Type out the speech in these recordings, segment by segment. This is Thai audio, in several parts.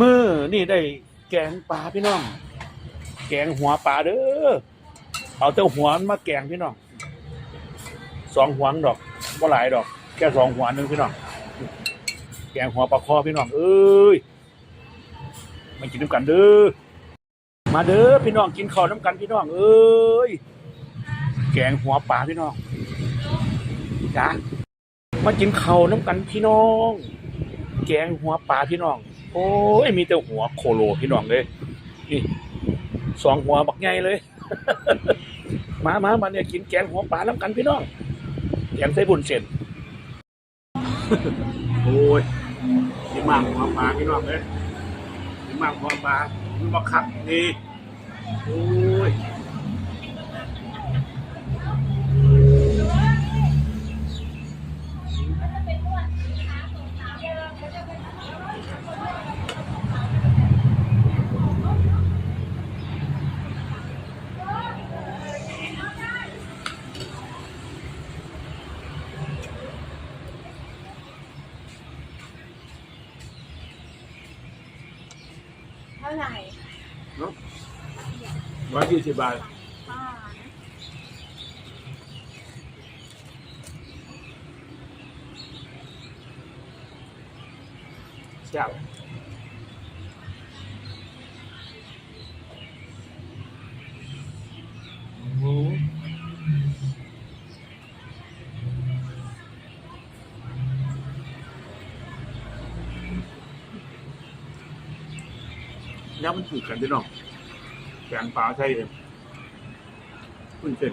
มือนี่ได้แกงปลาพี่น้อง แกงหัวปลาเด้อเอาเต้าหัวมาแกงพี่น้องสองหัวดอกบ่หลายดอก แค่สองหัวนึงพี่น้องแกงหัวปลาคอพี่น้องเอ้ยมากินน้ำกันเด้อมาเด้อพี่น้องกินข้าวน้ำกันพี่น้องเอ้ยแกงหัวปลาพี่น้องจ้ามากินข้าวน้ำกันพี่น้อง แกงหัวปลาพี่น้อง โอ้ยมีแต่หัวโคโลพี่น้องเลยนี่สองหัวบักใหญ่เลย มามามาเนี่ยกินแกงหัวปลาน้ำกันพี่น้องแกงใส่บุญเส้นโอ้ยนี่มากหัวปลาพี่น้องเลยนี่มากหัวปลามันบักคักนี่โอ้ย ท่าไหร่ร้อยยี่สิบบาทป้าแซ่บ แล้วมันถูกกันพี่น้องแกงปลาใช่เองคุณเส้น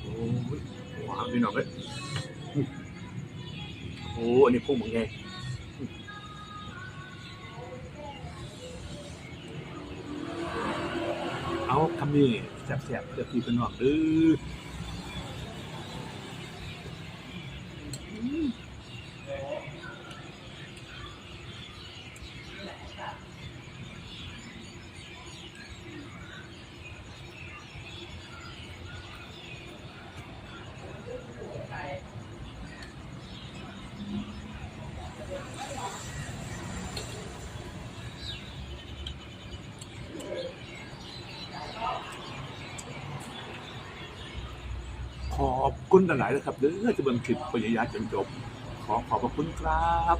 โอ้ยว้าวพี่น้องเลยโอ้อันนี้พุ่งเหมือนไงเอาคำนี้แสบๆเพื่อพี่เป็นหวังดื้อ ขอบคุณหลายๆนะครับเด้อจะเบิ่งคลิปพยายามจนจบ ขอขอบพระคุณครับ